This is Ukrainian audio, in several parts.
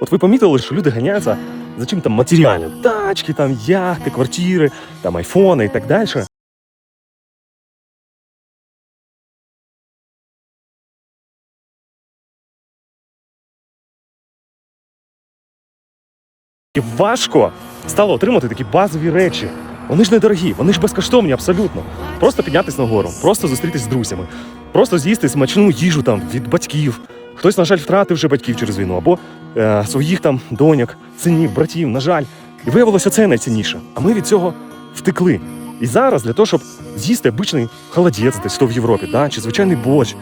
От ви помітили, що люди ганяються за чим там матеріальним. Тачки, там, яхти, квартири, там айфони і так далі. І важко стало отримати такі базові речі. Вони ж недорогі, вони ж безкоштовні абсолютно. Просто піднятися на гору, просто зустрітись з друзями, просто з'їсти смачну їжу там від батьків. Хтось, на жаль, втратив вже батьків через війну, або е, своїх там доньок, синів, братів, на жаль. І виявилося це найцінніше. А ми від цього втекли. І зараз для того, щоб з'їсти обичний холодець десь то в Європі, да? чи звичайний борщ,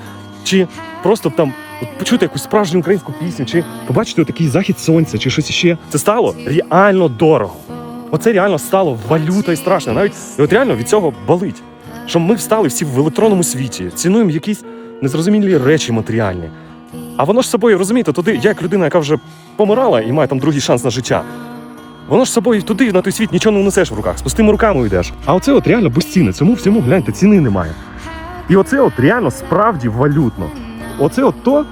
чи просто там от почути якусь справжню українську пісню, чи побачити такий захід сонця, чи щось іще. Це стало реально дорого. Оце реально стало валютою страшно. Навіть і от реально від цього болить. Що ми встали всі в електронному світі, цінуємо якісь незрозумілі речі матеріальні. А воно ж собою, розумієте, туди, я як людина, яка вже помирала і має там другий шанс на життя. Воно ж собою туди, на той світ, нічого не унесеш в руках, з пустими руками йдеш. А оце от реально безцінне. Цьому всьому, гляньте, ціни немає. І оце от реально справді валютно. Оце от то,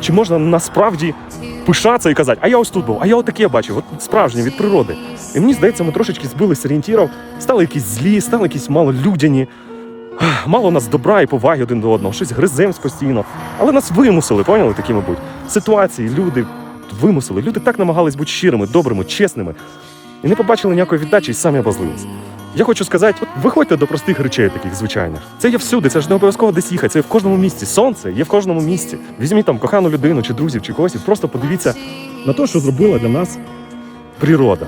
чи можна насправді пишатися і казати, а я ось тут був, а я отаке бачив, от справжнє від природи. І мені здається, ми трошечки збилися орієнтірів, стали якісь злі, стали якісь малолюдяні. Мало у нас добра і поваги один до одного, щось гриземось постійно. Але нас вимусили, поняли такі, мабуть. Ситуації, люди вимусили. Люди так намагались бути щирими, добрими, чесними. І не побачили ніякої віддачі і самі обозлились. Я хочу сказати, от виходьте до простих речей, таких звичайних. Це є всюди, це ж не обов'язково десь їхати, це є в кожному місці. Сонце є в кожному місці. Візьміть там кохану людину, чи друзів, чи когось, і просто подивіться на те, що зробила для нас природа.